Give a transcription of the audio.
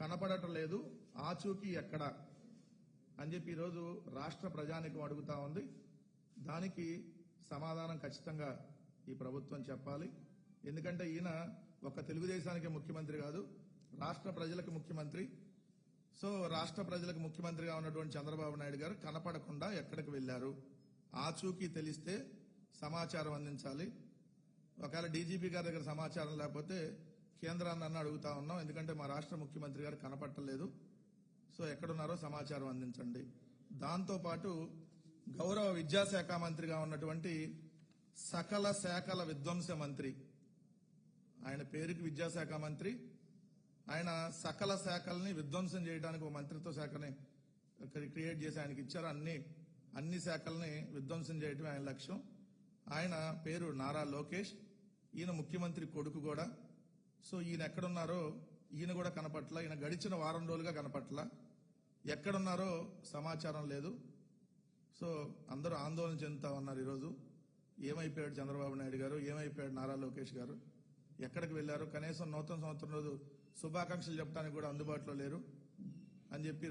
కనపడటం లేదు ఆచూకీ ఎక్కడ? అని చెప్పి ఈరోజు రాష్ట్ర ప్రజానికం అడుగుతా ఉంది. దానికి సమాధానం ఖచ్చితంగా ఈ ప్రభుత్వం చెప్పాలి. ఎందుకంటే ఈయన ఒక తెలుగుదేశానికి ముఖ్యమంత్రి కాదు రాష్ట్ర ప్రజలకు ముఖ్యమంత్రి. సో రాష్ట్ర ప్రజలకు ముఖ్యమంత్రిగా ఉన్నటువంటి చంద్రబాబు నాయుడు గారు కనపడకుండా ఎక్కడికి వెళ్ళారు ఆచూకీ తెలిస్తే సమాచారం అందించాలి. ఒకవేళ డీజీపీ గారి దగ్గర సమాచారం లేకపోతే కేంద్రాన్ని అన్న అడుగుతా ఉన్నాం. ఎందుకంటే మా రాష్ట్ర ముఖ్యమంత్రి గారు కనపట్టలేదు. సో ఎక్కడున్నారో సమాచారం అందించండి. దాంతో పాటు గౌరవ విద్యాశాఖ మంత్రిగా ఉన్నటువంటి సకల శాఖల విధ్వంస మంత్రి ఆయన పేరుకి విద్యాశాఖ మంత్రి ఆయన సకల శాఖల్ని విధ్వంసం చేయడానికి ఒక మంత్రిత్వ శాఖని క్రియేట్ చేసి ఆయనకి ఇచ్చారు. అన్ని అన్ని శాఖల్ని విధ్వంసం చేయటమే ఆయన లక్ష్యం. ఆయన పేరు నారా లోకేష్. ఈయన ముఖ్యమంత్రి కొడుకు కూడా. సో ఈయన ఎక్కడున్నారో ఈయన కూడా కనపట్ల. ఈయన గడిచిన వారం రోజులుగా కనపట్ల. ఎక్కడున్నారో సమాచారం లేదు. సో అందరూ ఆందోళన చెందుతా ఉన్నారు ఈరోజు. ఏమైపోయాడు చంద్రబాబు నాయుడు గారు? ఏమైపోయాడు నారా లోకేష్ గారు? ఎక్కడికి వెళ్ళారు? కనీసం నూతన సంవత్సరం రోజు శుభాకాంక్షలు చెప్పడానికి కూడా అందుబాటులో లేరు అని చెప్పి